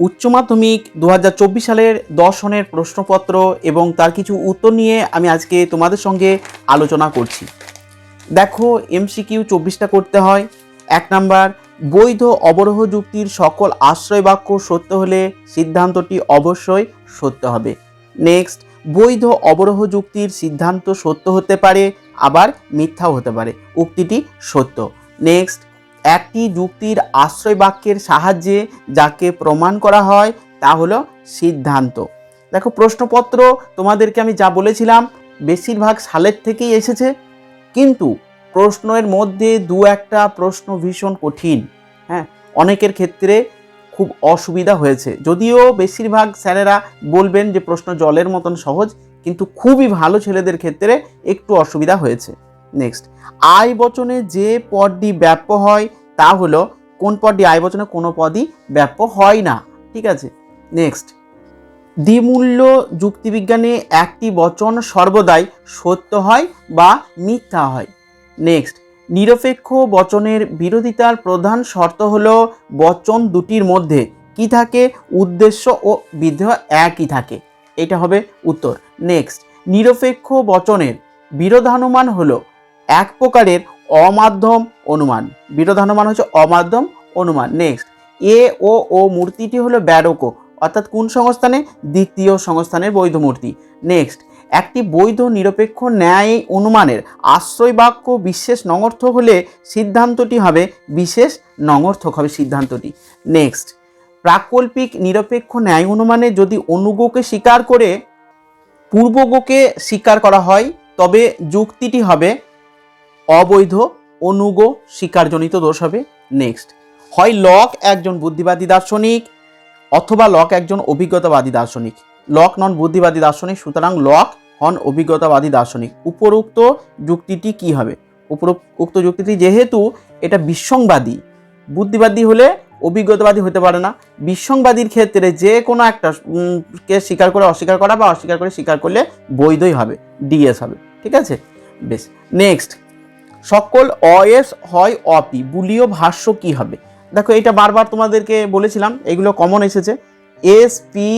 উচ্চ মাধ্যমিক দু হাজার চব্বিশ সালের দর্শনের প্রশ্নপত্র এবং তার কিছু উত্তর নিয়ে আমি আজকে তোমাদের সঙ্গে আলোচনা করছি। দেখো, এমসিকিউ চব্বিশটা করতে হয়। এক নাম্বার, বৈধ অবরোহ যুক্তির সকল আশ্রয় বাক্য সত্য হলে সিদ্ধান্তটি অবশ্যই সত্য হবে। নেক্সট, বৈধ অবরোহ যুক্তির সিদ্ধান্ত সত্য হতে পারে, আবার মিথ্যাও হতে পারে। উক্তিটি সত্য। নেক্সট একটি যুক্তির আশ্রয় বাক্যের সাহায্যে যাকে প্রমাণ করা হয়, তা হলো সিদ্ধান্ত। দেখো, প্রশ্নপত্র তোমাদেরকে আমি যা বলেছিলাম, বেশিরভাগ সালের থেকেই এসেছে। কিন্তু প্রশ্নের মধ্যে দু একটা প্রশ্ন ভীষণ কঠিন। হ্যাঁ অনেকের ক্ষেত্রে খুব অসুবিধা হয়েছে। যদিও বেশিরভাগ স্যারেরা বলবেন যে প্রশ্ন জলের মতন সহজ, কিন্তু খুবই ভালো ছেলেদের ক্ষেত্রে একটু অসুবিধা হয়েছে। নেক্সট আয় বচনে যে পদটি ব্যাপ্য হয়, তা হলো কোন পদটি? আয় বচনে কোনো পদই ব্যাপ্য হয় না। ঠিক আছে? নেক্সট দ্বিমূল্য যুক্তিবিজ্ঞানে একটি বচন সর্বদাই সত্য হয় বা মিথ্যা হয়। নেক্সট নিরপেক্ষ বচনের বিরোধিতার প্রধান শর্ত হলো বচন দুটির মধ্যে কি থাকে? উদ্দেশ্য ও বিধেয় একই থাকে। এটা হবে উত্তর। নেক্সট নিরপেক্ষ বচনের বিরোধানুমান হলো এক প্রকারের অমাধ্যম অনুমান। বিরোধানুমান হচ্ছে অমাধ্যম অনুমান। নেক্সট এ, ও ও মূর্তিটি হলো ব্যারকো। অর্থাৎ কোন সংস্থানে? দ্বিতীয় সংস্থানের বৈধ মূর্তি। নেক্সট একটি বৈধ নিরপেক্ষ ন্যায় অনুমানের আশ্রয় বাক্য বিশেষ নঙর্থ হলে সিদ্ধান্তটি হবে বিশেষ নঙর্থক হবে সিদ্ধান্তটি। নেক্সট প্রাকল্পিক নিরপেক্ষ ন্যায় অনুমানে যদি অনুগোকে স্বীকার করে, পূর্বগোকে স্বীকার করা হয়, তবে যুক্তিটি হবে অবৈধ, অনুগ স্বীকারজনিত দোষ হবে। নেক্সট হয় লক একজন বুদ্ধিবাদী দার্শনিক অথবা লক একজন অভিজ্ঞতাবাদী দার্শনিক। লক নন বুদ্ধিবাদী দার্শনিক, সুতরাং লক হন অভিজ্ঞতাবাদী দার্শনিক। উপরোক্ত যুক্তিটি কি হবে? উপরোক্ত যুক্তিটি যেহেতু এটা বিসংবাদী। বুদ্ধিবাদী হলে অভিজ্ঞতাবাদী হতে পারে না। বিসংবাদীর ক্ষেত্রে যে কোনো একটা কে স্বীকার করে, অস্বীকার করা বা অস্বীকার করে, স্বীকার করলে বৈধই হবে, ডিএস হবে। ঠিক আছে? বেশ। নেক্সট সকল অএস হয় অপি, বুলীয় ভাষ্য কি হবে? দেখো, এটা বারবার তোমাদেরকে বলেছিলাম, এগুলো কমন এসেছে। S, P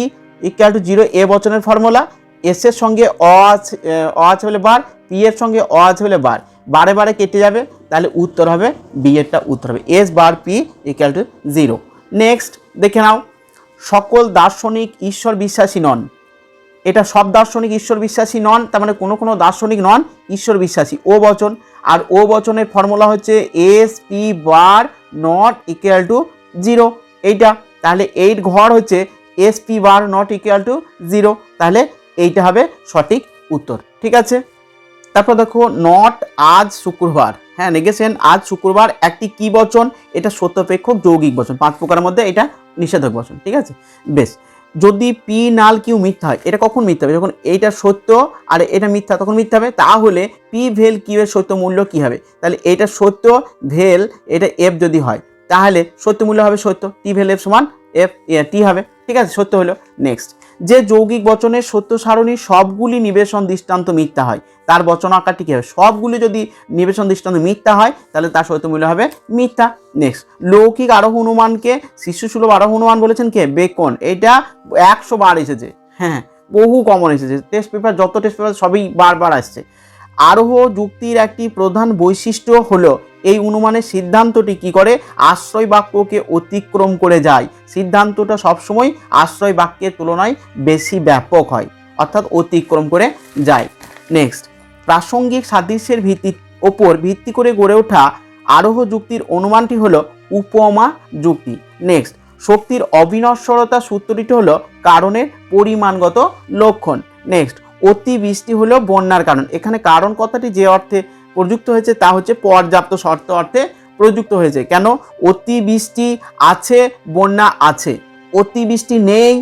equal to zero E বচনের formula S এর সঙ্গে অ আছে অ আছে বলে বার, পি এর সঙ্গে অ আছে বলে বার। বারে বারে কেটে যাবে, তাহলে উত্তর হবে, বি এরটা উত্তর হবে। S bar P equal to zero next দেখে নাও। সকল দার্শনিক ঈশ্বর বিশ্বাসী নন। এটা সব দার্শনিক ঈশ্বর বিশ্বাসী নন, তার মানে কোনো কোনো দার্শনিক নন, ঈশ্বর বিশ্বাসী। ও বচন, আর ও বচনের ফর্মুলা হচ্ছে S P bar not equal to zero এইটা, তাহলে এইট ঘর হচ্ছে S P bar not equal to zero তাহলে এইটা হবে সঠিক উত্তর, ঠিক আছে? তারপর দেখো নট আজ শুক্রবার। হ্যাঁ নেগেছেন আজ শুক্রবার একটি কি বচন? এটা সত্যপেক্ষক যৌগিক বচন, পাঁচ প্রকারের মধ্যে এটা নিষেধক বচন, ঠিক আছে? বেশ যদি পি নাল কিউ মিথ্যা হয়, এটা কখন মিথ্যা হবে? যখন এইটা সত্য আর এটা মিথ্যা তখন মিথ্যা হবে, তাহলে পি ভেল কিউ এর সত্য মূল্য কী হবে? তাহলে এটা সত্য ভেল এটা এফ যদি হয়, তাহলে সত্য মূল্য হবে সত্য। টি ভেল এফ সমান এফ টি হবে। ঠিক আছে, সত্য হলো। নেক্সট যে যৌগিক বচনের সত্য সারণী সবগুলি নিবেশন দৃষ্টান্ত মিথ্যা হয়। তার বচন আকারটি কী হবে? সবগুলি যদি নিবেশন দৃষ্টান্ত মিথ্যা হয়, তাহলে তার সত্য মূল্য হবে মিথ্যা। নেক্সট লৌকিক আরোহ হনুমানকে শিশুসুলভ আরোহ হনুমান বলেছেন কে? বেকন। এটা একশো বার এসেছে। হ্যাঁ বহু কমন এসেছে। টেস্ট পেপার যত টেস্ট পেপার সবই বারবার আসছে। আরোহ যুক্তির একটি প্রধান বৈশিষ্ট্য হলো এই অনুমানের সিদ্ধান্তটি কি করে? আশ্রয় বাক্যকে অতিক্রম করে যায়। সিদ্ধান্তটা সবসময় আশ্রয় বাক্যের তুলনায় বেশি ব্যাপক হয়, অর্থাৎ অতিক্রম করে যায়। নেক্সট প্রাসঙ্গিক সাদৃশ্যের ভিত্তি ওপর ভিত্তি করে গড়ে ওঠা আরোহ যুক্তির অনুমানটি হলো উপমা যুক্তি। নেক্সট শক্তির অবিনশ্বরতা সূত্রটি হলো কারণের পরিমাণগত লক্ষণ। নেক্সট অতিবৃষ্টি হলো বন্যার কারণ। এখানে কারণ কথাটি যে অর্থে প্রযুক্ত হয়েছে, তা হচ্ছে পর্যাপ্ত শর্ত অর্থে প্রযুক্ত হয়েছে। কেন? অতিবৃষ্টি আছে, বন্যা আছে। অতিবৃষ্টি নেই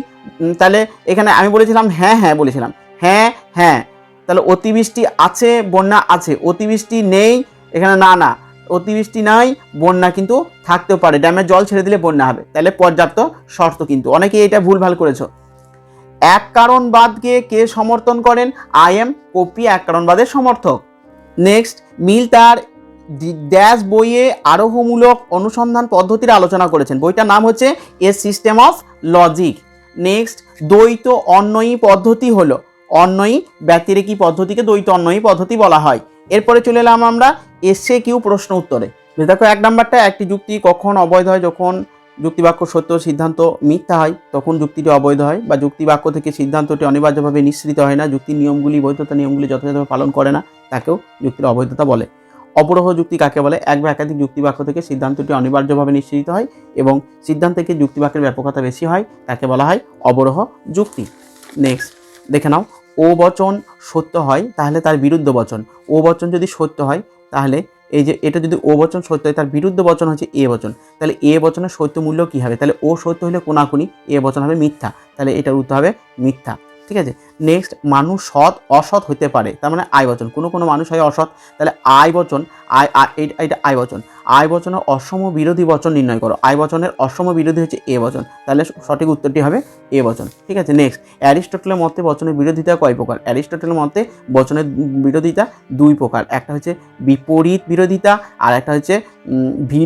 তাহলে এখানে আমি বলেছিলাম হ্যাঁ হ্যাঁ বলেছিলাম। হ্যাঁ হ্যাঁ তাহলে অতিবৃষ্টি আছে, বন্যা আছে। অতিবৃষ্টি নেই, এখানে না না। অতিবৃষ্টি নাই, বন্যা কিন্তু থাকতেও পারে। ড্যামের জল ছেড়ে দিলে বন্যা হবে। তাহলে পর্যাপ্ত শর্ত কিন্তু। অনেকেই এটা ভুলভাল করেছ। এক কারণবাদকে কে সমর্থন করেন? আই এম কপি, এক কারণবাদের সমর্থক। নেক্সট মিল তার ড্যাশ বইয়ে আরোহমূলক অনুসন্ধান পদ্ধতির আলোচনা করেছেন। বইটার নাম হচ্ছে a system of logic next দ্বৈত অন্বয়ী পদ্ধতি হলো। অন্বয়ী ব্যতিরেকী পদ্ধতিকে দ্বৈত অন্বয়ী পদ্ধতি বলা হয়। এরপরে চলে এলাম আমরা এসে কিউ প্রশ্ন উত্তরে। দেখো এক নাম্বারটা, একটি যুক্তি কখন অবৈধ হয়, যখন যুক্তিবাক্য সত্য সিদ্ধান্ত মিথ্যা হয়, তখন যুক্তিটি অবৈধ হয় বা যুক্তিবাক্য থেকে সিদ্ধান্তটি অনিবার্যভাবে নিঃসৃত হয় না, যুক্তির নিয়মগুলি, বৈধতা নিয়মগুলি যথাযথভাবে পালন করে না, তাকেও যুক্তির অবৈধতা বলে। অপরহ যুক্তি কাকে বলে? এক বা একাধিক যুক্তিবাক্য থেকে সিদ্ধান্তটি অনিবার্যভাবে নিশ্চিত হয় এবং সিদ্ধান্ত থেকে যুক্তিবাক্যের ব্যাপকতা বেশি হয়, তাকে বলা হয় অবরোহ যুক্তি। নেক্সট দেখে নাও। ও বচন সত্য হয়, তাহলে তার বিরুদ্ধ বচন। ও বচন যদি সত্য হয় তাহলে এই যে এটা যদি ও বচন সত্য হয়, তার বিরুদ্ধ বচন হচ্ছে এ বচন। তাহলে এ বচনের সত্য মূল্য কী হবে? তাহলে ও সত্য হলে কোনাকুনি, এ বচন হবে মিথ্যা। তাহলে এটার উত্তর হবে মিথ্যা। ঠিক আছে? নেক্সট মানুষ সৎ, অসৎ হতে পারে। তার মানে আয় বচন। কোনো কোনো মানুষ হয় অসৎ, তাহলে আয় বচন, আয় এইটা আয় বচন। আয় বচনের অসম বিরোধী বচন নির্ণয় করো। আয় বচনের অসম বিরোধী হচ্ছে এ বচন। তাহলে সঠিক উত্তরটি হবে এ বচন। ঠিক আছে নেক্সট অ্যারিস্টটলের মতে বচনের বিরোধিতা কয় প্রকার? অ্যারিস্টটলের মতে বচনের বিরোধিতা দুই প্রকার। একটা হচ্ছে বিপরীত বিরোধিতা আর একটা হচ্ছে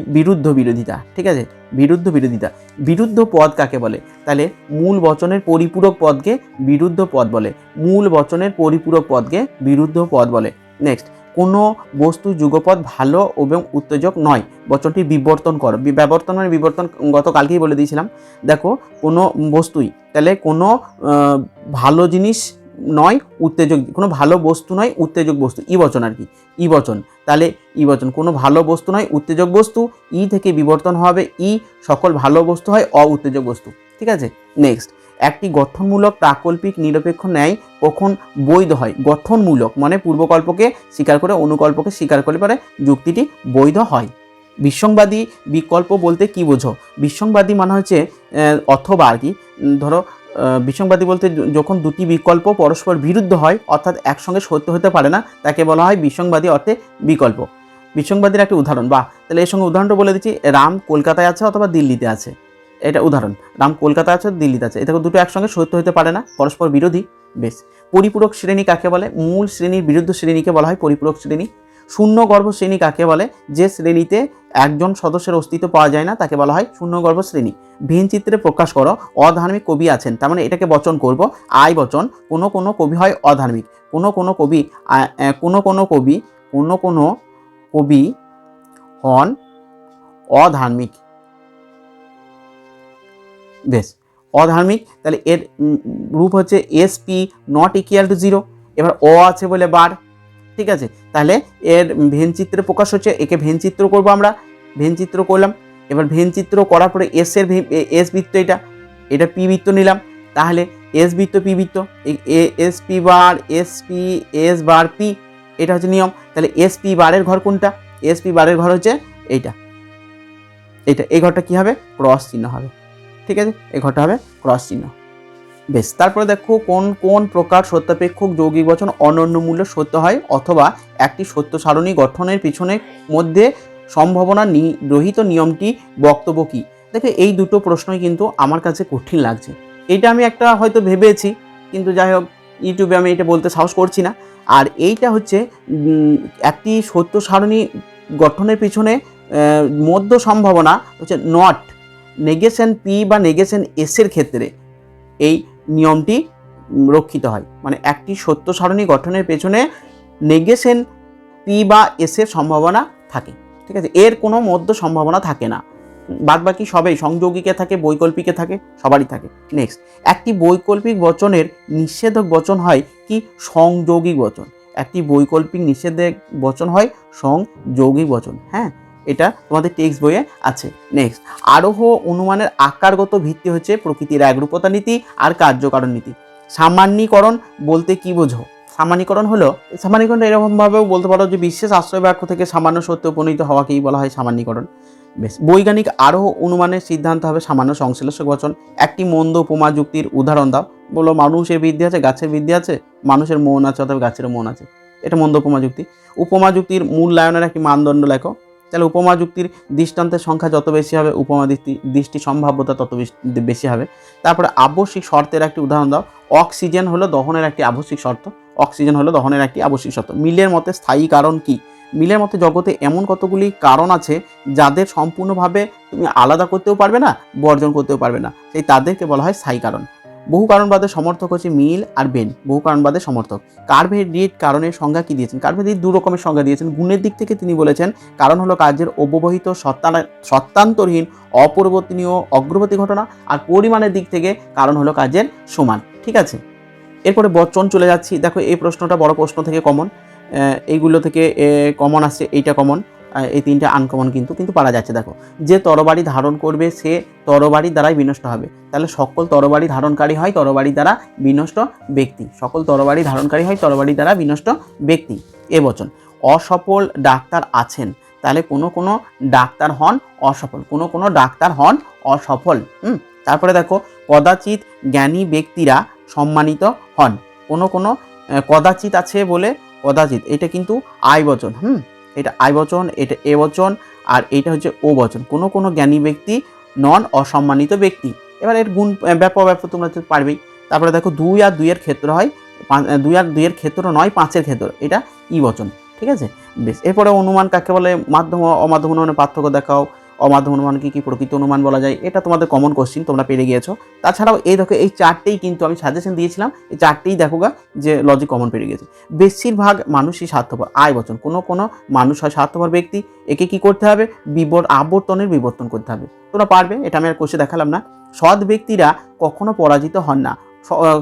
বিরুদ্ধ বিরোধিতা। ঠিক আছে? বিরুদ্ধ বিরোধিতা। বিরুদ্ধ পদ কাকে বলে? তাহলে মূল বচনের পরিপূরক পদকে বিরুদ্ধ পদ বলে। মূল বচনের পরিপূরক পদকে বিরুদ্ধ পদ বলে। নেক্সট কোনো বস্তু যুগপদ ভালো এবং উত্তেজক নয়। বচনটি বিবর্তন কর, বি- বিবর্তন মানে বিবর্তন গতকালকেই বলে দিয়েছিলাম। দেখো, কোনো বস্তুই, তাহলে কোনো ভালো জিনিস নয়, উত্তেজক, কোনো ভালো বস্তু নয়, উত্তেজক বস্তু। ই বচন আর কি, ই বচন। তাহলে ই বচন, কোনো ভালো বস্তু নয়, উত্তেজক বস্তু, ই থেকে বিবর্তন হবে, ই সকল ভালো বস্তু হয় অ উত্তেজক বস্তু। ঠিক আছে? নেক্সট একটি গঠনমূলক প্রাকল্পিক নিরপেক্ষ ন্যায় কখন বৈধ হয়? গঠনমূলক মানে পূর্বকল্পকে স্বীকার করে অনুকল্পকে স্বীকার করে পরে যুক্তিটি বৈধ হয়। বিসংবাদী বিকল্প বলতে কি বোঝো? বিসংবাদী মানে হচ্ছে অথবা আর কি ধরো বিসংবাদী বলতে যখন দুটি বিকল্প পরস্পর বিরুদ্ধ হয়, অর্থাৎ একসঙ্গে সত্য হতে পারে না, তাকে বলা হয় বিসংবাদী অর্থে বিকল্প। বিসংবাদীর একটা উদাহরণ, বাহ! তাহলে এর সঙ্গে উদাহরণটা বলে দিচ্ছি, রাম কলকাতায় আছে অথবা দিল্লিতে আছে? এটা উদাহরণ। রাম কলকাতা আছে, দিল্লিতে আছে। এটা দুটো একসঙ্গে সত্য হতে পারে না, পরস্পর বিরোধী, বেশ। পরিপূরক শ্রেণি কাকে বলে? মূল শ্রেণির বিরুদ্ধ শ্রেণীকে বলা হয় পরিপূরক শ্রেণি। শূন্যগর্ভ শ্রেণি কাকে বলে? যে শ্রেণীতে একজন সদস্যের অস্তিত্ব পাওয়া যায় না, তাকে বলা হয় শূন্যগর্ভ শ্রেণি। ভিন চিত্রে প্রকাশ করো, অধার্মিক কবি আছেন। তার মানে এটাকে বচন করব আয় বচন। কোনো কোনো কবি হয় অধার্মিক। কোনো কোনো কবি কোনো কোনো কবি, কোনো কোনো কবি হন অধার্মিক। বেশ, অধার্মিক, তাহলে এর রূপ হচ্ছে S P not equal to zero এবার অ আছে বলে বার, ঠিক আছে? তাহলে এর ভেন চিত্রে প্রকাশ হচ্ছে, একে ভেন চিত্র করব আমরা ভেন চিত্র করলাম, এবার ভেন চিত্র করার পরে এস এর এস বৃত্ত এটা এটা পি বৃত্ত নিলাম, তাহলে এস বৃত্ত পি বৃত্ত S P bar S P S bar P এটা হচ্ছে নিয়ম, তাহলে এস পি বারের ঘর কোনটা? এস পি বারের ঘর হচ্ছে এইটা এটা এই ঘরটা কি হবে? ক্রস চিহ্ন হবে। ঠিক আছে? এই ঘরটা হবে ক্রস চিহ্ন। বেশ, তারপরে দেখো কোন কোন প্রকার সত্যাপেক্ষক যৌগিক বচন অনন্য মূল্য সত্য হয় অথবা একটি সত্য সারণী গঠনের পিছনে মধ্যে সম্ভাবনা রহিত নিয়মটি বক্তব্য কী? দেখো, এই দুটো প্রশ্নই কিন্তু আমার কাছে কঠিন লাগছে। এটা আমি একটা হয়তো ভেবেছি, কিন্তু যাই হোক, ইউটিউবে আমি এটা বলতে সাহস করছি না। আর এইটা হচ্ছে একটি সত্য সারণী গঠনের পিছনে মধ্য সম্ভাবনা হচ্ছে নট নেগেশন পি বা নেগেশন এসের ক্ষেত্রে এই নিয়মটি রক্ষিত হয়। মানে একটি সত্য সারণী গঠনের পেছনে নেগেশন পি বা এসের সম্ভাবনা থাকে। ঠিক আছে? এর কোনো মধ্য সম্ভাবনা থাকে না। বাদ বাকি সবাই সংযোগীকে থাকে, বৈকল্পিকে থাকে, সবারই থাকে। নেক্সট একটি বৈকল্পিক বচনের নিষেধক বচন হয় কি? সংযোগিক বচন। একটি বৈকল্পিক নিষেধক বচন হয় সংযোগিক বচন। হ্যাঁ? এটা তোমাদের টেক্সট বইয়ে আছে। নেক্সট আরোহ অনুমানের আকারগত ভিত্তি হচ্ছে প্রকৃতির একরূপতা নীতি আর কার্যকারণ নীতি। সামান্যীকরণ বলতে কি বোঝো? সামান্যীকরণ হলো সামান্যীকরণ এরকমভাবেও বলতে পারো যে বিশেষ আশ্রয় বাক্য থেকে সামান্য সত্য উপনীত হওয়াকেই বলা হয় সামান্যীকরণ। বেশ, বৈজ্ঞানিক আরোহ অনুমানের সিদ্ধান্ত হবে সামান্য সংশ্লেষক বচন। একটি মন্দ উপমা যুক্তির উদাহরণ দাও। বলো, মানুষের বৃদ্ধি আছে, গাছের বৃদ্ধি আছে? মানুষের মন আছে অথবা গাছেরও মন আছে? এটা মন্দ উপমা যুক্তি। উপমা যুক্তির মূল্যায়নের একটি মানদণ্ড লেখো। তাহলে উপমা যুক্তির দৃষ্টান্তের সংখ্যা যত বেশি হবে, উপমা দৃষ্টি দৃষ্টি সম্ভাব্যতা তত বেশ- হবে। তারপরে আবশ্যিক শর্তের একটি উদাহরণ দাও। অক্সিজেন হলো দহনের একটি আবশ্যিক শর্ত। অক্সিজেন হলো দহনের একটি আবশ্যিক শর্ত। মিলের মতে স্থায়ী কারণ কি? মিলের মতে জগতে এমন কতগুলি কারণ আছে যাদের সম্পূর্ণভাবে তুমি আলাদা করতেও পারবে না, বর্জন করতেও পারবে না। সেই তাদেরকে বলা হয় স্থায়ী কারণ। বহু কারণবাদের সমর্থক হচ্ছে মিল আর বেন, বহু কারণবাদের সমর্থক। কার্ভের রিড কারণের সংজ্ঞা কি দিয়েছেন? কার্ভের রিড দু রকমের সংজ্ঞা দিয়েছেন। গুণের দিক থেকে তিনি বলেছেন, কারণ হলো কার্যের অব্যবহিত সত্তা সত্তান্তরহীন, অপরিবর্তনীয়, অগ্রগতি ঘটনা আর পরিমাণের দিক থেকে কারণ হলো কাজের সমান। ঠিক আছে? এরপরে বচন চলে যাচ্ছি। দেখো, এই প্রশ্নটা বড় প্রশ্ন থেকে কমন এইগুলো থেকে কমন আসছে, এইটা কমন এই তিনটা আনকমন কিন্তু কিন্তু পারা যাচ্ছে, দেখো। যে তরবারি ধারণ করবে, সে তরবারি দ্বারাই বিনষ্ট হবে। তাহলে সকল তরবারি ধারণকারী হয় তরবারি দ্বারা বিনষ্ট ব্যক্তি। সকল তরবারি ধারণকারী হয় তরবারি দ্বারা বিনষ্ট ব্যক্তি। এ বচন। অসফল ডাক্তার আছেন, তাহলে কোনো কোনো ডাক্তার হন অসফল, কোনো কোনো ডাক্তার হন অসফল। হুম? তারপরে দেখো, কদাচিৎ জ্ঞানী ব্যক্তিরা সম্মানিত হন। কোনো কোনো কদাচিৎ আছে বলে, কদাচিৎ, এটা কিন্তু আয় বচন। হুম? এটা আই বচন, এটা এ বচন, আর এটা হচ্ছে ও বচন। কোনো কোনো জ্ঞানী ব্যক্তি, নন অসম্মানিত ব্যক্তি। এবার এর গুণ ব্যাপক ব্যাপক তোমরা পারবেই। তারপরে দেখো দুই আর দুইয়ের ক্ষেত্র হয় দুই আর দুইয়ের ক্ষেত্র নয়, পাঁচের ক্ষেত্র। এটা ই বচন, ঠিক আছে? বেশ, এরপরে অনুমান কাকে বলে? মাধ্যম, অমাধ্যম অনুমানের পার্থক্য দেখাও। অমাধ্যম অনুমান কি প্রকৃত অনুমান বলা যায়, এটা তোমাদের কমন কোশ্চিন তোমরা পেরে গিয়েছো। তাছাড়াও এই দেখো, এই চারটেই কিন্তু আমি সাজেশন দিয়েছিলাম, এই চারটেই দেখো গা, যে লজিক কমন পেরে গেছে বেশিরভাগ মানুষই স্বার্থপর, আয় বচন, কোনো কোনো মানুষ হয় স্বার্থপর ব্যক্তি, একে কি করতে হবে? বিবর, আবর্তনের বিবর্তন করতে হবে। তোমরা পারবে, এটা আমি আর কোষে দেখালাম না। সৎ ব্যক্তিরা কখনো পরাজিত হন না।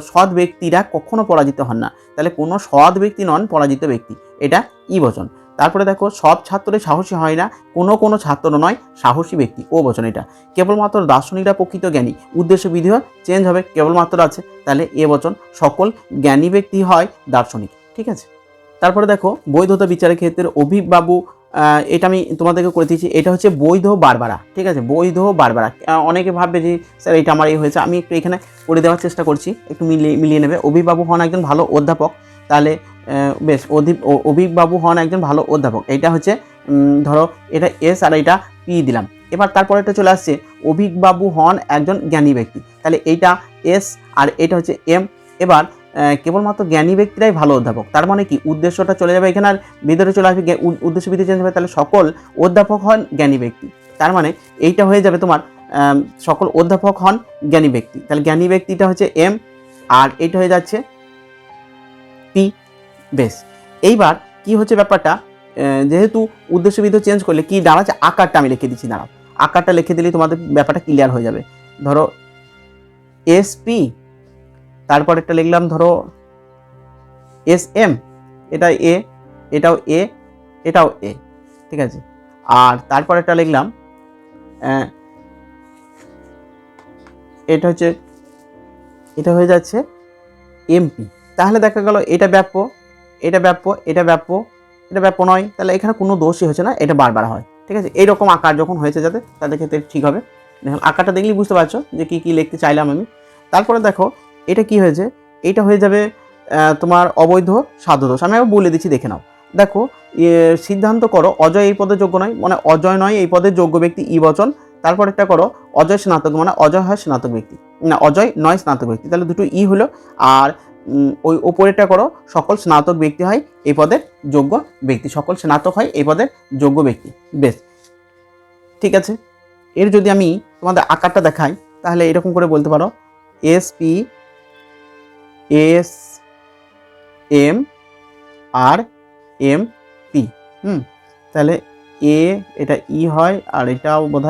সৎ ব্যক্তিরা কখনো পরাজিত হন না। তাহলে কোনো সৎ ব্যক্তি নন, পরাজিত ব্যক্তি। এটা ই বচন। তারপরে দেখো, সব ছাত্রই সাহসী হয় না, কোনো কোনো ছাত্র নয়, সাহসী ব্যক্তি। ও বচন এটা। কেবলমাত্র দার্শনিকরা প্রকৃত জ্ঞানী। উদ্দেশ্য বিধিও চেঞ্জ হবে, কেবলমাত্র আছে। তাহলে এ বচন, সকল জ্ঞানী ব্যক্তি হয় দার্শনিক। ঠিক আছে? তারপরে দেখো, বৈধতা বিচারের ক্ষেত্রে অভিবাবু এটা আমি তোমাদেরকে করে দিয়েছি, এটা হচ্ছে বৈধ বারবারা। ঠিক আছে? বৈধ বারবারা। অনেকে ভাববে যে, স্যার, এটা আমার এই হয়েছে। আমি একটু এখানে করে দেওয়ার চেষ্টা করছি। একটু মিলিয়ে মিলিয়ে নেবে। অভিবাবু হন একজন ভালো অধ্যাপক। তাহলে বেশ ও- অভিবাবু হন একজন ভালো অধ্যাপক। এটা হচ্ছে ধরো, এটা এস আর এটা পি দিলাম। এবার তারপরে এটা চলে আসছে অভিবাবু হন একজন জ্ঞানী ব্যক্তি। তাহলে এইটা এস আর এটা হচ্ছে এম। এবার কেবলমাত্র জ্ঞানী ব্যক্তিরাই ভালো অধ্যাপক। তার মানে কি? উদ্দেশ্যটা চলে যাবে এখানে আর ভিতরে চলে আসবে উদ্দেশ্য বিধি চেঞ্জ হবে। তাহলে সকল অধ্যাপক হন জ্ঞানী ব্যক্তি। তার মানে এইটা হয়ে যাবে তোমার সকল অধ্যাপক হন জ্ঞানী ব্যক্তি। তাহলে জ্ঞানী ব্যক্তিটা হচ্ছে এম আর এটা হয়ে যাচ্ছে পি। বেশ। এইবার কি হচ্ছে ব্যাপারটা? যেহেতু উদ্দেশ্য বিধি চেঞ্জ করলে কি দাঁড়াচ্ছে? আকারটা আমি লিখে দিচ্ছি, দাঁড়াও। আকারটা লিখে দিলেই তোমাদের ব্যাপারটা ক্লিয়ার হয়ে যাবে। ধরো এস পি তারপর একটা লিখলাম, ধরো এস এম এটা এ এটাও এ এটাও এ ঠিক আছে? আর তারপর একটা লিখলাম এটা হচ্ছে, এটা হয়ে যাচ্ছে এমপি তাহলে দেখা গেল, এটা ব্যাপ্য। এটা ব্যাপ্য এটা ব্যাপ্য এটা ব্যাপ্য নয় তাহলে এখানে কোনো দোষই হচ্ছে না এটা বারবার হয় ঠিক আছে? এইরকম আকার যখন হয়েছে যাতে তাদের ক্ষেত্রে ঠিক হবে। দেখুন আকারটা দেখলেই বুঝতে পারছ যে কী কী লিখতে চাইলাম আমি। তারপরে দেখো এটা কি হয়েছে? এটা হয়ে যাবে তোমার অবৈধ সাধ্যদোষ আমি আবার বলে দিচ্ছি দেখে নাও। দেখো এ, সিদ্ধান্ত করো অজয় এই পদে যোগ্য নয় মানে অজয় নয় এই পদে যোগ্য ব্যক্তি ই বচন তারপর একটা করো অজয় স্নাতক মানে অজয় হয় স্নাতক ব্যক্তি। না অজয় নয় স্নাতক ব্যক্তি তাহলে দুটো ই হলো আর ওই ওপরেরটা করো, সকল স্নাতক ব্যক্তি হয়, এই পদের যোগ্য ব্যক্তি। সকল স্নাতক হয়, এই পদের যোগ্য ব্যক্তি। বেশ। ঠিক আছে। এর যদি আমি তোমাদের আকারটা দেখাই, তাহলে এরকম করে বলতে পারো। S P S M R M P হুম? তাহলে এ এটা ই হয়, আর এটাও বোধ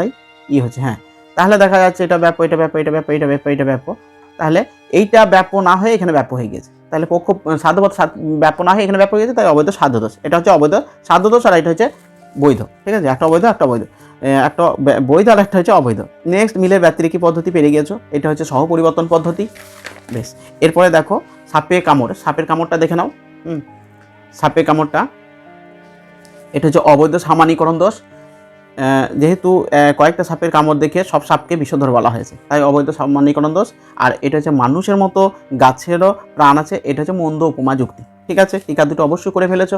ই হচ্ছে হ্যাঁ। তাহলে দেখা যাচ্ছে এটা ব্যাপ এটা ব্যাপ এটা ব্যাপ এটা ব্যাপ এটা ব্যাপ তাহলে এইটা ব্যাপ না হয়ে এখানে ব্যাপ হয়ে গেছে। তাহলে পক্ষ, সাধ্যপথ ব্যাপ না হয়ে এখানে ব্যাপ হয়ে গেছে তাই অবৈধ সাধ্যদোষ। এটা হচ্ছে অবৈধ সাধ্যদোষ আর এটা হচ্ছে বৈধ। ঠিক আছে? একটা অবৈধ, একটা বৈধ একটা বৈধ আর একটা হচ্ছে অবৈধ। নেক্সট মিলের ব্যতিরেকি পদ্ধতি পেরে গিয়েছো। এটা হচ্ছে সহপরিবর্তন পদ্ধতি। বেশ। এরপরে দেখো, সাপে কামড়। সাপের কামড়টা দেখে নাও। হুম। সাপে কামড়টা, এটা হচ্ছে অবৈধ সামানীকরণ দোষ। যেহেতু কয়েকটা সাপের কামড় দেখে সব সাপকে বিষধর বলা হয়েছে। তাই অবৈধ সামানীকরণ দোষ। আর এটা হচ্ছে মানুষের মতো গাছেরও প্রাণ আছে। এটা হচ্ছে মন্দ উপমা যুক্তি। ঠিক আছে? টিকা দুটো অবশ্যই করে ফেলেছ।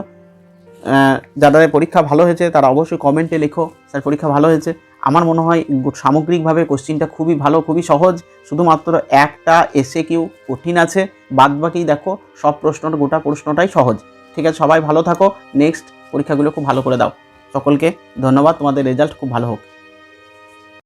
যাদের পরীক্ষা ভালো হয়েছে, তারা অবশ্যই কমেন্টে লেখো। স্যার, পরীক্ষা ভালো হয়েছে। আমার মনে হয় সামগ্রিকভাবে কোশ্চিনটা খুবই ভালো, খুবই সহজ। শুধুমাত্র একটা এসে কিউ কঠিন আছে। বাদ বাকি দেখো, সব প্রশ্নটা গোটা প্রশ্নটাই সহজ। ঠিক আছে? সবাই ভালো থাকো। নেক্সট পরীক্ষাগুলো খুব ভালো করে দাও। সকলকে ধন্যবাদ। তোমাদের রেজাল্ট খুব ভালো হোক।